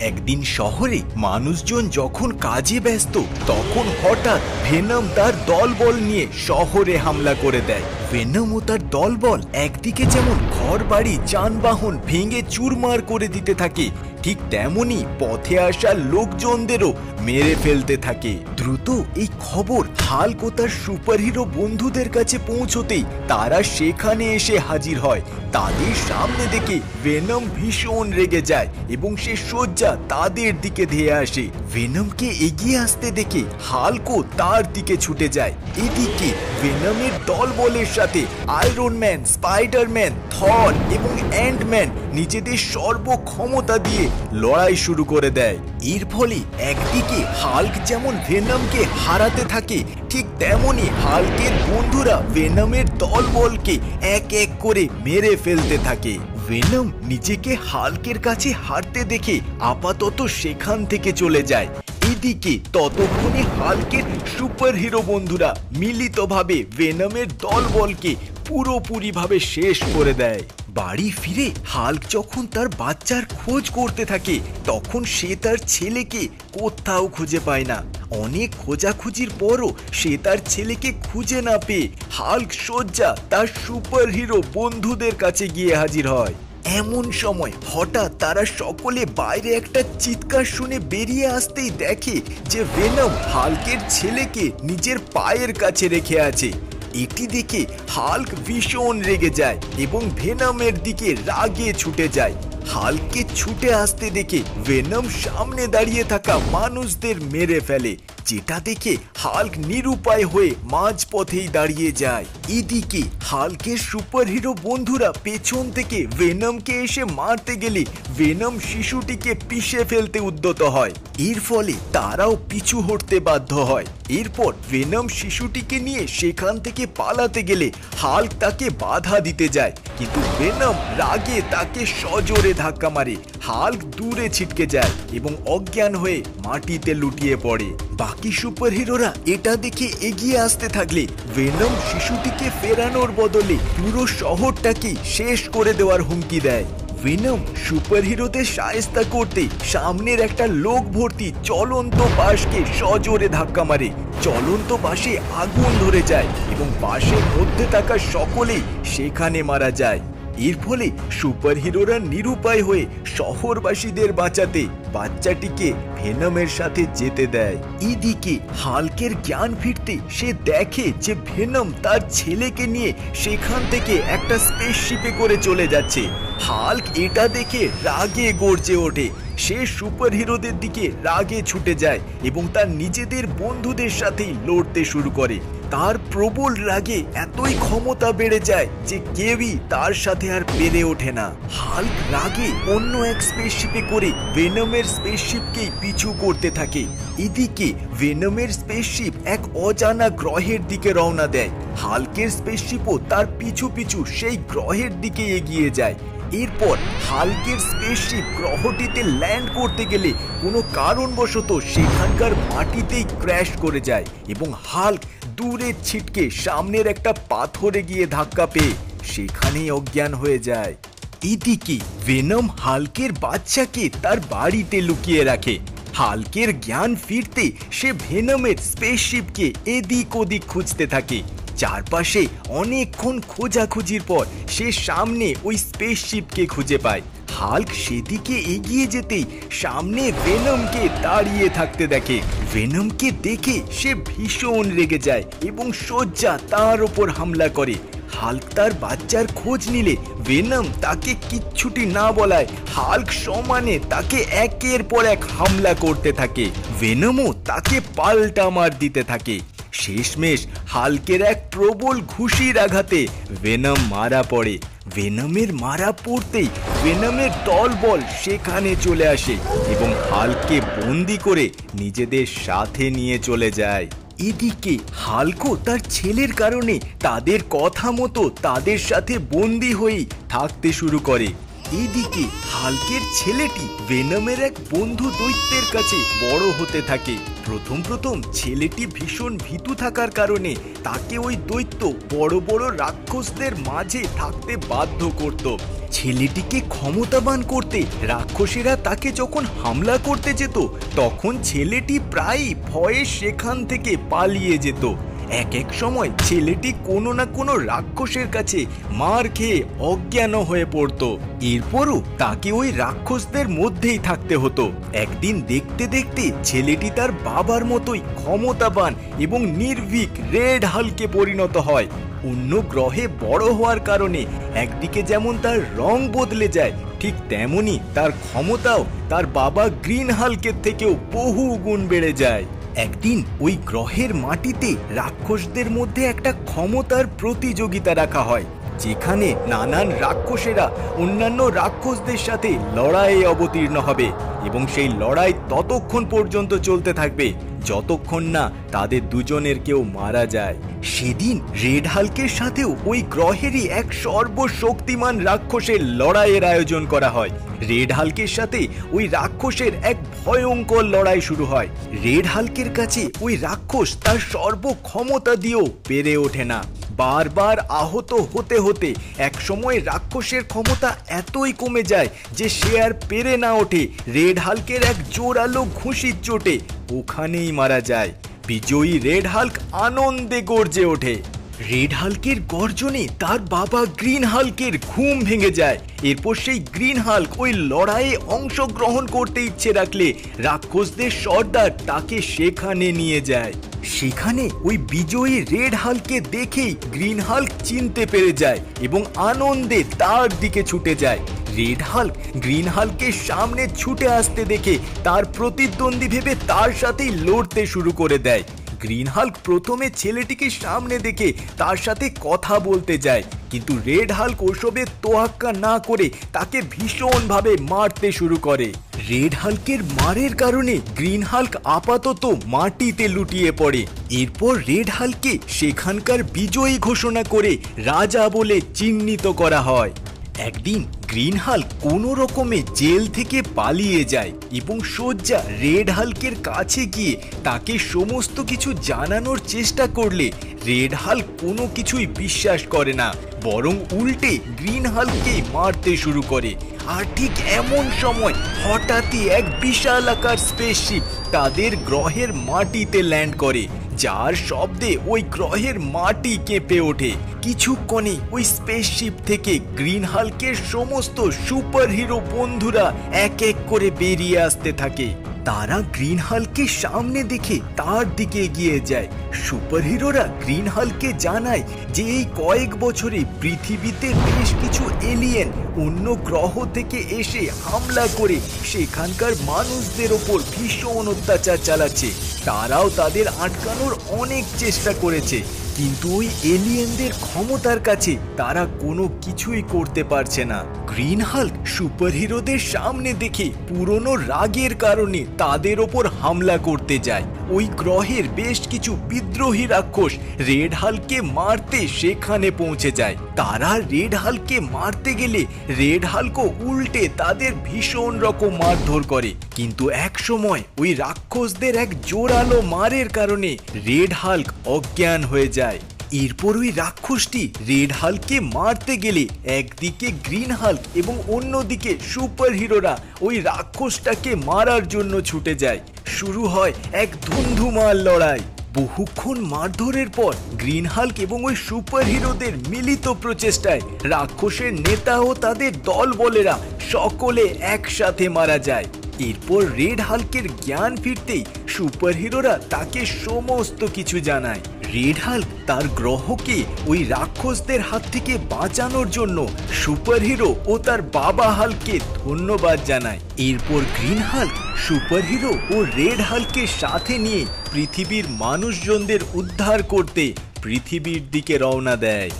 একদিন শহরে মানুষজন যখন কাজে ব্যস্ত, তখন হঠাৎ ভেনম তার দলবল নিয়ে শহরে হামলা করে দেয়। ভেনম ও তার দলবল একদিকে যেমন ঘর বাড়ি যানবাহন ভেঙে চুরমার করে দিতে থাকে ঠিক তেমনি পথে আসা লোকজনদেরও মেরে ফেলতে থাকে। দ্রুত এই খবর হাল্ক তার সুপারহিরো বন্ধুদের কাছে পৌঁছতেই তারা সেখানে এসে হাজির হয়। তাদের সামনে দেখে ভেনম ভীষণ রেগে যায় এবং সে শয্যা তাদের দিকে ধেয়ে আসে। ভেনমকে এগিয়ে আসতে দেখে হালকো তার দিকে ছুটে যায়। এদিকে ভেনমের দলবলের সাথে আয়রন ম্যান স্পাইডারম্যান থর এবং অ্যান্ডম্যান নিজেদের সর্বক্ষমতা দিয়ে লড়াই শুরু করে দেয়। এর ফলে একদিকে হাল্ক যেমন ভেনামকে হারাতে থাকে, ঠিক তেমনি হাল্কের বন্ধুরা ভেনমের দলবলকে এক এক করে মেরে ফেলতে থাকে। ভেনম নিজেকে হাল্কের কাছে হারতে দেখে আপাতত সেখান থেকে চলে যায়। এদিকে ততক্ষণে হাল্কের সুপারহিরো বন্ধুরা মিলিতভাবে ভেনমের দলবলকে পুরোপুরিভাবে শেষ করে দেয়। বাড়ি ফিরে হাল্ক যখন তার বাচ্চার খোঁজ করতে থাকে, তখন সে তার ছেলেকে কোথাও খুঁজে পায় না। অনেক খোঁজাখুঁজির পরও সে তার ছেলেকে খুঁজে না পেয়ে হাল্ক শয্যা তার সুপারহিরো বন্ধুদের কাছে গিয়ে হাজির হয়। এমন সময় হঠাৎ তারা সকলে বাইরে একটা চিৎকার শুনে বেরিয়ে আসতেই দেখে যে, ভেনম হালকের ছেলেকে নিজের পায়ের কাছে রেখে আছে। এটি দেখে হাল্ক ভীষণ রেগে যায় এবং ভেনামের দিকে রাগে ছুটে যায়। হালকে ছুটে আসতে দেখে ভেনম সামনে দাঁড়িয়ে থাকা মানুষদের মেরে ফেলে। যেটা দেখে হাল্ক নিরুপায় হয়ে মাঝপথেই দাঁড়িয়ে যায়। এদিকে হাল্কের সুপারহিরো বন্ধুরা পেছন থেকে ভেনমকে এসে মারতে গেলে ভেনম শিশুটিকে পিষে ফেলতে উদ্যত হয়। এর ফলে তারাও পিছু হটতে বাধ্য হয়। এরপর ভেনম শিশুটিকে নিয়ে সেখান থেকে পালাতে গেলে হাল্ক তাকে বাধা দিতে যায়। কিন্তু ভেনম রাগে তাকে সজোরে ধাক্কা মারে। হাল্ক দূরে ছিটকে যায় এবং অজ্ঞান হয়ে মাটিতে লুটিয়ে পড়ে। বাকি সুপারহিরোরা এটা দেখে এগিয়ে আসতে থাকলে ভেনম শিশুটিকে ফেরানোর বদলে পুরো শহরটাকে শেষ করে দেওয়ার হুমকি দেয়। ভেনম সুপারহিরোদের সায়স্তা করতে সামনের একটা লোক ভর্তি চলন্ত বাসকে সজোরে ধাক্কা মারে। চলন্ত বাসে আগুন ধরে যায় এবং বাসের মধ্যে থাকা সকলেই সেখানে মারা যায়। এর ফলে সুপারহিরোরা নিরুপায় হয়ে শহরবাসীদের বাঁচাতে বাচ্চাটিকে ভেনমের সাথে যেতে দেয়। এদিকে হাল্কের জ্ঞান ফিরতে সে দেখে যে ভেনম তার ছেলেকে নিয়ে সেখান থেকে একটা স্পেসশিপে করে চলে যাচ্ছে। হাল্ক এটা দেখে রাগে গর্জে ওঠে। সে সুপারহিরোদের দিকে রাগে ছুটে যায় এবং তার নিজেদের বন্ধুদের সাথেই লড়তে শুরু করে। তার প্রবল রাগে এতই ক্ষমতা বেড়ে যায় যে কেউই তার সাথে আর পেরে ওঠে না। হাল্ক রাগে অন্য এক স্পেসশিপে করে ভেনমের স্পেসশিপকেই পিছু করতে থাকে। এদিকে ভেনমের স্পেসশিপ এক অজানা গ্রহের দিকে রওনা দেয়। হাল্কের স্পেসশিপও তার পিছু পিছু সেই গ্রহের দিকে এগিয়ে যায়। এরপর হাল্কের স্পেসশিপ গ্রহটিতে ল্যান্ড করতে গেলে কোনো কারণবশত সেখানকার মাটিতেই ক্র্যাশ করে যায় এবং হাল্ক দূরে ছিটকে সামনের একটা পাথরে গিয়ে ধাক্কা পেয়ে সেখানেই অজ্ঞান হয়ে যায়। এদিকে ভেনম হাল্কের বাচ্চাকে তার বাড়িতে লুকিয়ে রাখে। হাল্কের জ্ঞান ফিরতে সে ভেনমের স্পেসশিপকে এদিক ওদিক খুঁজতে থাকে। চারপাশে অনেকক্ষণ খোঁজাখুঁজির পর সে সামনে ওই স্পেসশিপকে খুঁজে পায়। হাল্ক সেদিকে এগিয়ে যেতেই সামনে ভেনমকে দাঁড়িয়ে থাকতে দেখে। ভেনমকে দেখে সে ভীষণ রেগে যায় এবং শয্যা তার ওপর হামলা করে। হাল্ক তার বাচ্চার খোঁজ নিলে ভেনম তাকে কিচ্ছুটি না বলায় হাল্ক সমানে তাকে একের পর এক হামলা করতে থাকে। ভেনমও তাকে পাল্টা মার দিতে থাকে। শেষমেশ হালকের এক প্রবল ঘুষির আঘাতে ভেনম মারা পড়ে। ভেনমের মারা পড়তেই ভেনমের দলবল সেখানে চলে আসে এবং হালকে বন্দি করে নিজেদের সাথে নিয়ে চলে যায়। এদিকে হালকো তার ছেলের কারণে তাদের কথা মতো তাদের সাথে বন্দি হয়েই থাকতে শুরু করে। এদিকে হালকের ছেলেটি ভেনমের এক বন্ধু দৈত্যের কাছে বড় হতে থাকে। প্রথম প্রথম ছেলেটি ভীষণ ভীতু থাকার কারণে তাকে ওই দৈত্য বড় বড় রাক্ষসদের মাঝে থাকতে বাধ্য করত। ছেলেটিকে ক্ষমতাবান করতে রাক্ষসেরা তাকে যখন হামলা করতে যেত, তখন ছেলেটি প্রায়ই ভয়ে সেখান থেকে পালিয়ে যেত। এক এক সময় ছেলেটি কোনো না কোনো রাক্ষসের কাছে মার খেয়ে অজ্ঞান হয়ে পড়ত। এরপরও তাকে ওই রাক্ষসদের মধ্যেই থাকতে হতো। একদিন দেখতে দেখতে ছেলেটি তার বাবার মতোই ক্ষমতাবান এবং নির্ভীক রেড হালকে পরিণত হয়। অন্য গ্রহে বড় হওয়ার কারণে একদিকে যেমন তার রং বদলে যায়, ঠিক তেমনি তার ক্ষমতাও তার বাবা গ্রিন হালকের থেকেও বহু গুণ বেড়ে যায়। একদিন ওই গ্রহের মাটিতে রাক্ষসদের মধ্যে একটা ক্ষমতার প্রতিযোগিতা রাখা হয়। যেখানে নানান রাক্ষসেরা অন্যান্য রাক্ষসদের সাথে লড়াইয়ে অবতীর্ণ হবে এবং সেই লড়াই ততক্ষণ পর্যন্ত চলতে থাকবে যতক্ষণ না তাদের দুজনের কেউ মারা যায়। সেদিন রেড হালকের সাথেও ওই গ্রহেরই এক সর্বশক্তিমান রাক্ষসের লড়াইয়ের আয়োজন করা হয়। রেড হালকের সাথে ওই রাক্ষসের এক ভয়ঙ্কর লড়াই শুরু হয়। রেড হালকের কাছে ওই রাক্ষস তার সর্বক্ষমতা দিয়েও পেরে ওঠে না। বারবার আহত হতে হতে একসময় রাক্ষসের ক্ষমতা এতই কমে যায় যে সে আর পেরে না ওঠে। রেড হালকের এক জোরালো ঘুষির চোটে ওখানেই মারা যায়। বিজয়ী রেড হালক আনন্দে গর্জে ওঠে। রেড হাল্কের গর্জনে তার বাবা গ্রিন হাল্কের ঘুম ভেঙে যায়। এরপর সেই গ্রিন হাল্ক ওই লড়াইয়ে অংশগ্রহণ করতে ইচ্ছে রাখলে রাক্ষসদের সর্দার তাকে সেখানে নিয়ে যায়। সেখানে ওই বিজয়ী রেড হালকে দেখেই গ্রিন হাল্ক চিনতে পেরে যায় এবং আনন্দে তার দিকে ছুটে যায়। রেড হাল্ক গ্রিন হাল্কের সামনে ছুটে আসতে দেখে তার প্রতিদ্বন্দ্বী ভেবে তার সাথেই লড়তে শুরু করে দেয়। গ্রিন হাল্ক প্রথমে ছেলেটিকে সামনে দেখে তার সাথে কথা বলতে যায়, কিন্তু রেড হাল্ক ওসবে তোয়াক্কা না করে তাকে ভীষণভাবে মারতে শুরু করে। রেড হাল্কের মারের কারণে গ্রিন হাল্ক আপাতত মাটিতে লুটিয়ে পড়ে। এরপর রেড হাল্কে সেখানকার বিজয়ী ঘোষণা করে রাজা বলে চিহ্নিত করা হয়। একদিন গ্রিন হাল্ক কোনো রকমে জেল থেকে পালিয়ে যায় এবং সজ্জা রেড হাল্কের কাছে গিয়ে তাকে সমস্ত কিছু জানানোর চেষ্টা করলে রেড হাল্ক কোনো কিছুই বিশ্বাস করে না, বরং উল্টে গ্রিন মারতে শুরু করে। আর ঠিক এমন সময় হঠাৎই এক বিশাল আকার স্পেসশিপ তাদের গ্রহের মাটিতে ল্যান্ড করে। যার শব্দে ওই গ্রহের মাটি কেঁপে ওঠে। কিছুক্ষণে ওই স্পেসশিপ থেকে গ্রিন হাল্কের সমস্ত সুপার হিরো বন্ধুরা এক এক করে বেরিয়ে আসতে থাকে। তারা গ্রিন হালকে সামনে দেখে তার দিকে এগিয়ে যায়। সুপার হিরোরা গ্রিন হালকে জানায় যে এই কয়েক বছরে পৃথিবীতে বেশ কিছু এলিয়েন অন্য গ্রহ থেকে এসে হামলা করে সেখানকার মানুষদের ওপর ভীষণ অত্যাচার চালাচ্ছে। তারাও তাদের আটকানোর অনেক চেষ্টা করেছে। কিন্তু ওই এলিয়েনদের ক্ষমতার কাছে তারা কোনো কিছুই করতে পারছে না। গ্রিন হাল্ক সুপারহিরোদের সামনে দেখে পুরনো রাগের কারণে তাদের ওপর হামলা করতে যায়। ওই গ্রহের বেশ কিছু বিদ্রোহী রাক্ষস রেড হালকে মারতে সেখানে পৌঁছে যায়। তারা রেড হালকে মারতে গেলে রেড হালকও উল্টে তাদের ভীষণ রকম মারধর করে। কিন্তু এক সময় ওই রাক্ষসদের এক জোরালো মারের কারণে রেড হাল্ক অজ্ঞান হয়ে যায়। এরপর ওই রাক্ষসটি রেড হালকে মারতে গেলে একদিকে গ্রিন হাল্ক এবং অন্যদিকে সুপার হিরোরা ওই রাক্ষসটাকে মারার জন্য ছুটে যায়। শুরু হয় এক ধুন্ধুমার লড়াই। বহুক্ষণ মারধরের পর গ্রিন হাল্ক এবং ওই সুপার হিরোদের মিলিত প্রচেষ্টায় রাক্ষসের নেতা ও তাদের দল বলেরা সকলে একসাথে মারা যায়। এরপর রেড হালকের জ্ঞান ফিরতেই সুপার হিরোরা তাকে সমস্ত কিছু জানায়। রেড হাল্ক তার গ্রহকে ওই রাক্ষসদের হাত থেকে বাঁচানোর জন্য সুপার হিরো ও তার বাবা হালকে ধন্যবাদ জানায়। এরপর গ্রিন হাল্ক সুপার হিরো ও রেড হালকে সাথে নিয়ে পৃথিবীর মানুষজনদের উদ্ধার করতে পৃথিবীর দিকে রওনা দেয়।